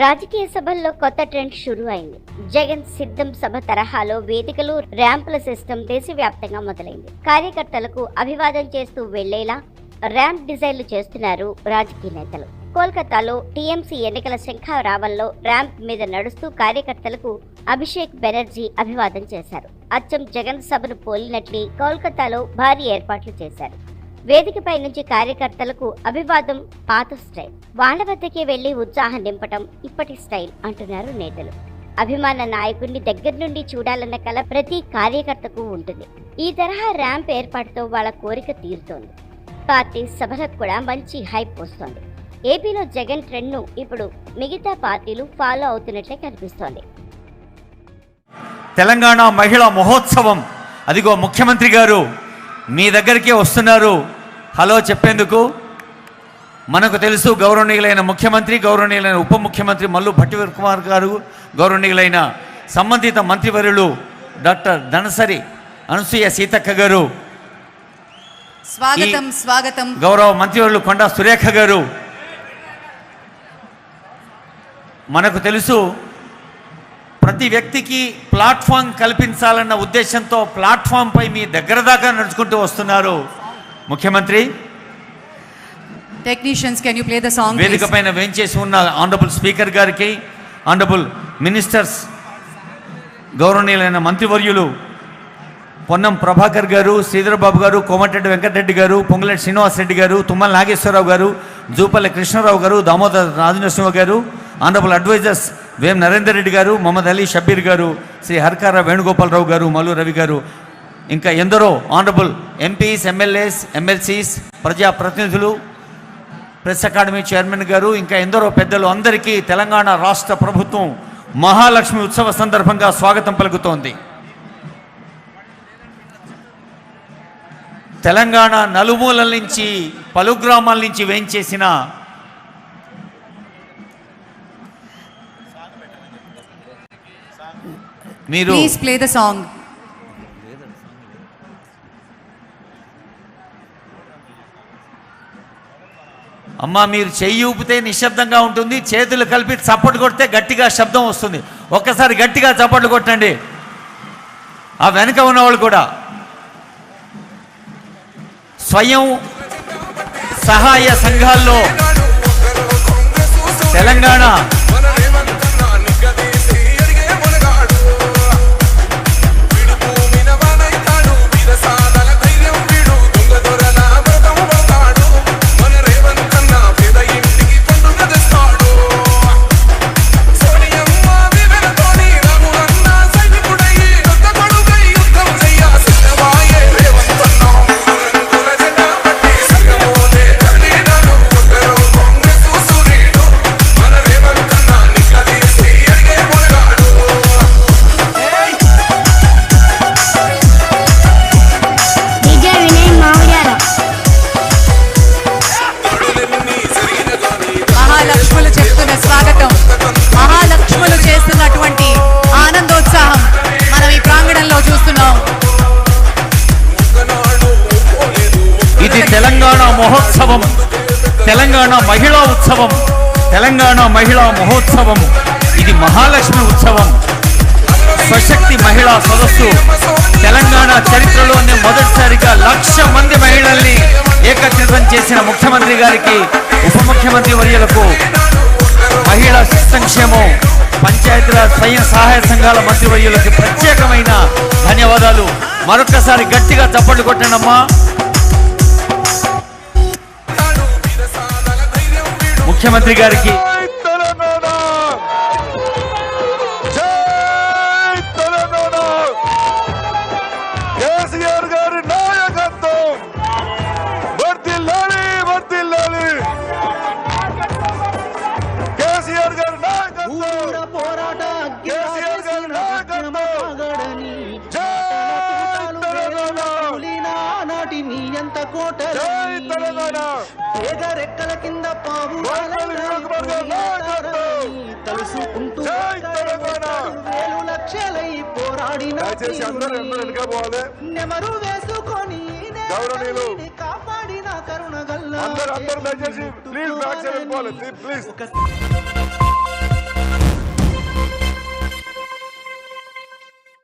రాజకీయ సభల్లో కొత్త ట్రెండ్ షురు అయింది జగన్ సిద్ధం సభ తరహాలో వేదికలు ర్యాంపుల సిస్టమ్ దేశవ్యాప్తంగా మొదలైంది. కార్యకర్తలకు అభివాదం చేస్తూ వెళ్ళేలా ర్యాంప్ డిజైన్లు చేస్తున్నారు రాజకీయ నేతలు. కోల్కతాలో టీఎంసీ ఎన్నికల శంఖారావంలో ర్యాంప్ మీద నడుస్తూ కార్యకర్తలకు అభిషేక్ బెనర్జీ అభివాదం చేశారు. అచ్చం జగన్ సభను పోలినట్లే కోల్కతాలో భారీ ఏర్పాట్లు చేశారు. వేదికపై నుంచి కార్యకర్తలకు అభివాదం పాత స్టైల్. వాళ్ళ వద్దకే వెళ్ళి ఉత్సాహం నింపటం ఇప్పటి స్టైల్ అంటున్నారు నేతలు. అభిమాన నాయకుడిని దగ్గర నుండి చూడాలన్న కల ప్రతి కార్యకర్తకు ఉంటుంది. ఈ తరహా ర్యాంప్ ఏర్పాటుతో వాళ్ళ కోరిక తీరుతోంది. పార్టీ సభలకు కూడా మంచి హైప్ వస్తోంది. ఏపీలో జగన్ ట్రెండ్ను ఇప్పుడు మిగతా పార్టీలు ఫాలో అవుతున్నట్లే కనిపిస్తోంది. తెలంగాణ మహిళా మహోత్సవం. అదిగో ముఖ్యమంత్రి గారు. మీ దగ్గరికే వస్తున్నారు. హలో చెప్పేందుకు? మనకు తెలుసు గౌరవనీయులైన ముఖ్యమంత్రి గౌరవనీయులైన ఉప ముఖ్యమంత్రి మల్లు భట్టి కుమార్ గారు గౌరవనీయులైన సంబంధిత మంత్రివర్యులు డాక్టర్ ధనసరి అనసూయ సీతక్క గారు స్వాగతం స్వాగతం. గౌరవ మంత్రివర్యులు కొండా సురేఖ గారు. మనకు తెలుసు ప్రతి వ్యక్తికి ప్లాట్ఫామ్ కల్పించాలన్న ఉద్దేశంతో ప్లాట్ఫామ్పై మీ దగ్గర దాకా నడుచుకుంటూ వస్తున్నారు. ముఖ్యమంత్రి technicians can you play the song వేదిక పైన వేంచేసి ఉన్న ఆనరబుల్ స్పీకర్ గారికి ఆనరబుల్ మినిస్టర్స్ గౌరవనీయులైన మంత్రివర్యులు పొన్నం ప్రభాకర్ గారు శ్రీధరబాబు గారు కోమటిరెడ్డి వెంకటరెడ్డి గారు పొంగులేటి శ్రీనివాసరెడ్డి గారు తుమ్మల నాగేశ్వరరావు గారు జూపల్లి కృష్ణారావు గారు దామోదర్ రాజనరసింహ గారు ఆనరబుల్ అడ్వైజర్స్ వేం నరేందర్ రెడ్డి గారు మొహమ్మద్ అలీ షబ్బీర్ గారు శ్రీ హర్కార వేణుగోపాలరావు గారు మల్లు రవి గారు ఇంకా ఎందరో ఆనరబుల్ ఎంపీస్ ఎమ్మెల్యేస్ ఎమ్మెల్సీస్ ప్రజాప్రతినిధులు ప్రెస్ అకాడమీ చైర్మన్ గారు ఇంకా ఎందరో పెద్దలు అందరికీ తెలంగాణ రాష్ట్ర ప్రభుత్వం మహాలక్ష్మి ఉత్సవ సందర్భంగా స్వాగతం పలుకుతోంది. తెలంగాణ నలుమూలల నుంచి పలు గ్రామాల నుంచి వేయించేసిన మీరు ప్లీజ్ ప్లే ద సాంగ్ అమ్మ మీరు చెయ్యి ఊపితే నిశ్శబ్దంగా ఉంటుంది చేతులు కలిపి చప్పట్లు కొడితే గట్టిగా శబ్దం వస్తుంది. ఒక్కసారి గట్టిగా చప్పట్లు కొట్టండి. ఆ వెనుక ఉన్నవాళ్ళు కూడా. స్వయం సహాయ సంఘాల్లో తెలంగాణ తెలంగాణ మహోత్సవం తెలంగాణ మహిళా ఉత్సవం తెలంగాణ మహిళా మహోత్సవం. ఇది మహాలక్ష్మి ఉత్సవం. స్వశక్తి మహిళా సదస్సు. తెలంగాణ చరిత్రలోనే మొదటిసారిగా లక్ష మంది మహిళల్ని ఏకత్రితం చేసిన ముఖ్యమంత్రి గారికి ఉప ముఖ్యమంత్రి వర్యులకు మహిళా సంక్షేమం పంచాయతీరాజ్ స్వయం సహాయ సంఘాల మంత్రివర్యులకి ప్రత్యేకమైన ధన్యవాదాలు. మరొకసారి గట్టిగా చప్పట్లు కొట్టండమ్మా. ముఖ్యమంత్రి గారికి ఎంత కోట రెక్కల కింద పావు తలుసుకుంటూ వేలు లక్షలై పోరాడిన నెమరు వేసుకొని కాపాడిన కరుణ గల్ల అందరూ అందరూ దయచేసి ప్లీజ్ ప్లీజ్.